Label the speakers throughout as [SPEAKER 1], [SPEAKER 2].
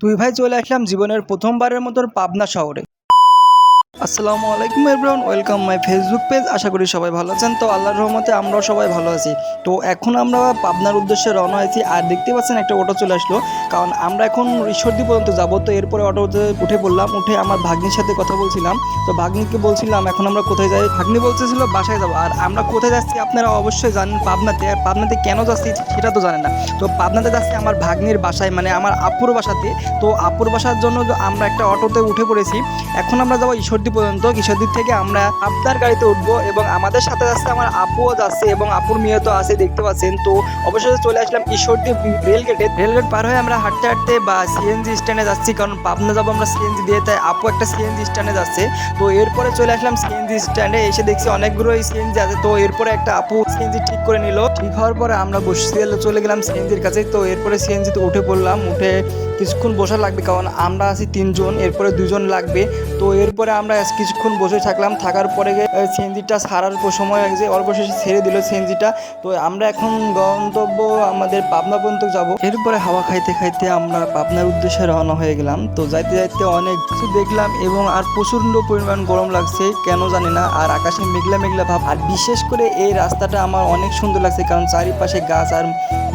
[SPEAKER 1] তুই ভাই চলে আসলাম জীবনের প্রথমবারের মতন পাবনা শহরে। আসসালামু আলাইকুম everyone welcome my Facebook page আশা করি সবাই ভালো আছেন। তো আল্লাহর রহমতে আমরাও সবাই ভালো আছি। তো এখন আমরা পাবনার উদ্দেশ্যে রওনা হয়েছি, আর দেখতে পাচ্ছেন একটা অটো চলে আসলো। কারণ আমরা এখন ঈশ্বরদী পর্যন্ত যাব, তো এরপরে অটোতে উঠে পড়লাম, উঠে আমার ভাগ্নির সাথে কথা বলছিলাম। তো ভাগ্নিকে বলছিলাম, এখন আমরা কোথায় যাই? ভাগ্নি বলতেছিল, বাসায় যাব। আর আমরা কোথায় যাচ্ছি আপনারা অবশ্যই জানেন, পাবনাতে, আর পাবনাতে কেন যাচ্ছি সেটা তো জানেন না। তো পাবনাতে যাচ্ছি আমার ভাগ্নির বাসায় মানে আমার আপুর বাসাতে। তো আপুর বাসার জন্য আমরা একটা অটোতে উঠে পড়েছি। এখন আমরা যাব ঈশ্বরদী পর্যন্ত ঈশ্বরদী থেকে আমরা আপনার গাড়িতে উঠবো এবং আমাদের সাথে যাচ্ছে আমার আপুও যাচ্ছে এবং আপুর মেয়ে তো আছে, দেখতে পাচ্ছেন। তো অবশ্যই চলে আসলাম ঈশ্বরদী রেলগেটে। রেলগেট পার হয়ে আমরা হাঁটতে হাঁটতে বা সিএনজি স্ট্যান্ডে যাচ্ছি, কারণ পাবনা যাব আমরা সিএনজি দিয়ে, তাই আপু একটা সিএনজি স্ট্যান্ডে যাচ্ছে। তো এরপরে চলে আসলাম সিএনজি স্ট্যান্ডে এসে দেখছি অনেকগুলো সিএনজি আছে। তো এরপরে একটা আপু সিএনজি ঠিক করে নিল। ঠিক হওয়ার পরে আমরা বসে চলে গেলাম সিএনজির কাছে। তো এরপরে সিএনজিতে উঠে পড়লাম, উঠে কিছুক্ষণ বসা লাগবে, কারণ আমরা আছি তিনজন, এরপরে দুজন লাগবে। তো এরপরে আমরা কিছুক্ষণ বসে থাকলাম। থাকার পরে সিএনজিটা পর সময় যে অবশেষে ছেড়ে দিল সিএনজিটা তো আমরা এখন গন্তব্য আমাদের পাবনা পর্যন্ত যাব। এরপরে হাওয়া খাইতে খাইতে আমরা পাবনার উদ্দেশ্যে রওনা হয়ে গেলাম। তো যাইতে যাইতে অনেক কিছু দেখলাম এবং আর প্রচণ্ড পরিমাণ গরম লাগছে, কেন জানি না। আর আকাশে মেঘলা মেঘলা ভাব। আর বিশেষ করে এই রাস্তাটা আমার অনেক সুন্দর লাগছে, কারণ চারিপাশে গাছ আর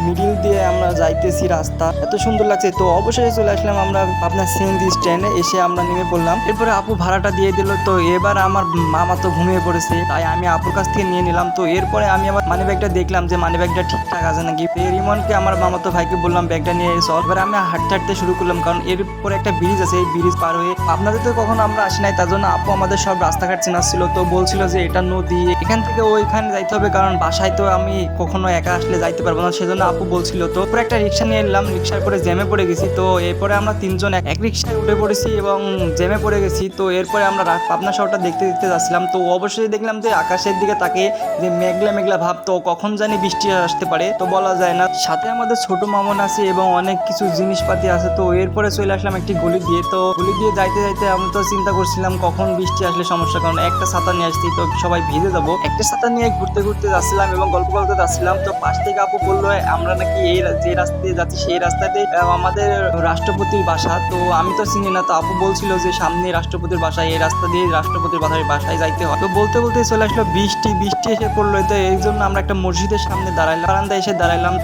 [SPEAKER 1] মিডিল দিয়ে আমরা যাইতেছি রাস্তা। এত সুন্দর লাগছে। তো অবশেষে চলে আসলাম আমরা আপনার সিএনজি স্ট্যান্ডে, এসে আমরা নেমে পড়লাম। এরপরে আপু ভাড়াটা দিয়ে দিল, তো এবার আমার মামা তো ঘুমিয়ে পড়েছে, তাই আমি আপুর কাছ থেকে নিয়ে নিলাম। তো এরপরে আমি আমার মানি ব্যাগটা দেখলাম যে মানি ব্যাগটা ঠিকঠাক আছে নাকি। রিমনকে আমার মামা তো ভাইকে বললাম ব্যাগটা নিয়ে এসো। এবার আমি হাঁটতে হাঁটতে শুরু করলাম, কারণ এরপরে একটা ব্রিজ আছে, এই ব্রিজ পার হয়ে আপনাদের তো কখনো আমরা আসি নাই, তার জন্য আপু আমাদের সব রাস্তাঘাট চেনা ছিল। তো বলছিল যে এটা নদী, এখান থেকে ওইখানে যাইতে হবে, কারণ বাসায় তো আমি কখনো একা আসলে যাইতে পারব না, সেজন্য আপু বলছিল, তো পরে একটা রিক্সা নিয়ে এলাম রিক্সার পরে জ্যামে পড়ে গেছি। তো এরপরে আমরা তিনজন এক- রিক্সায় উঠে পড়েছি এবং জ্যামে পড়ে গেছি। তো এরপরে আমরা পাবনা শহরটা দেখতে দেখতে যাচ্ছিলাম। তো অবশ্যই দেখলাম যে আকাশের দিকে তাকে যে মেঘলা মেঘলা ভাব, তো কখন জানি বৃষ্টি আসতে পারে, তো বলা যায় না। সাথে আমাদের ছোট মামন আছে এবং অনেক কিছু জিনিসপাতি আছে, তো এরপরে চলে আসলাম একটি গলি দিয়ে। তো গলি দিয়ে যাইতে যাইতে আমি তো চিন্তা করছিলাম কখন বৃষ্টি আসলে সমস্যা, কারণ একটা ছাতা নিয়ে আসছি, তো সবাই ভিজে যাব। একটা ছাতা নিয়ে ঘুরতে ঘুরতে যাচ্ছিলাম এবং গল্প করতে যাচ্ছিলাম, তো পাশ থেকে আপু বলল, আমরা নাকি এই যে রাস্তা দিয়ে যাচ্ছি, সেই রাস্তাতে আমাদের রাষ্ট্রপতির বাসা। তো আমি তো চিনি না, তো আপু বলছিল যে সামনে রাষ্ট্রপতির বাসা, এই রাস্তা দিয়ে রাষ্ট্রপতির বাসায় বাসায় যাইতে হয়। তো বলতে বলতে চলে আসলো, বৃষ্টি বৃষ্টি এসে পড়ল। তো এই জন্য আমরা একটা মসজিদের সামনে দাঁড়াইলাম, বারান্দায় এসে দাঁড়াইলাম।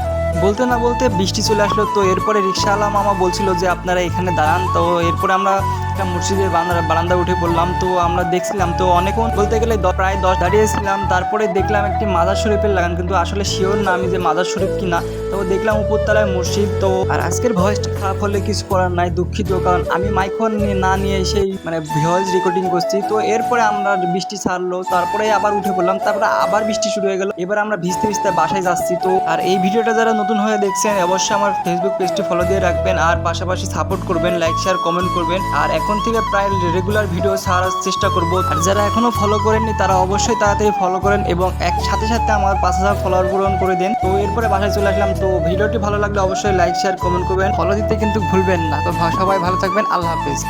[SPEAKER 1] বলতে না বলতে বৃষ্টি চলে আসলো। তো এরপরে রিক্সাওয়ালা মামা বলছিল যে, আপনারা এখানে দাঁড়ান। তো এরপরে আমরা একটা মসজিদের বারান্দা উঠে পড়লাম। তো আমরা দেখছিলাম, তো অনেকক্ষণ বলতে গেলে প্রায় দশ দাঁড়িয়েছিলাম। তারপরে দেখলাম একটি মাজার শরীফের লাগান, কিন্তু আসলে শিওর না আমি যে মাজার শরীফ কিনা। তো দেখলাম উপরতলায় মসজিদ, তো আর আজকের ভয়েসটা খারাপ হলে কিছু করার নাই, দুঃখিত, কারণ আমি মাইকফোন নিয়ে না নিয়ে সেই মানে ভয়েস রেকর্ডিং করছি। তো এরপরে আমরা বৃষ্টি ছাড়লো, তারপরে আবার উঠে পড়লাম, তারপরে আবার বৃষ্টি শুরু হয়ে গেল। এবার আমরা ভিজতে ভিজতে বাসায় যাচ্ছি, তো আর এই ভিডিওটা যারা নতুন হয়ে দেখছেন, অবশ্যই আমার ফেসবুক পেজটি ফলো দিয়ে রাখবেন, আর পাশাপাশি সাপোর্ট করবেন লাইক শেয়ার কমেন্ট করবেন, আর এখন থেকে প্রায় রেগুলার ভিডিও ছাড়ার চেষ্টা করব। আর যারা এখনও ফলো করেননি, তারা অবশ্যই তাড়াতাড়ি ফলো করেন এবং এক সাথে সাথে আমার পাঁচ হাজার ফলোয়ার পূরণ করে দিন। তো এরপরে বাসায় চলে আসলাম। তো ভিডিওটি ভালো লাগলে অবশ্যই লাইক শেয়ার কমেন্ট করবেন। ফলো দিতে কিন্তু ভুলবেন না। তো সবাই ভালো থাকবেন। আল্লাহ হাফেজ।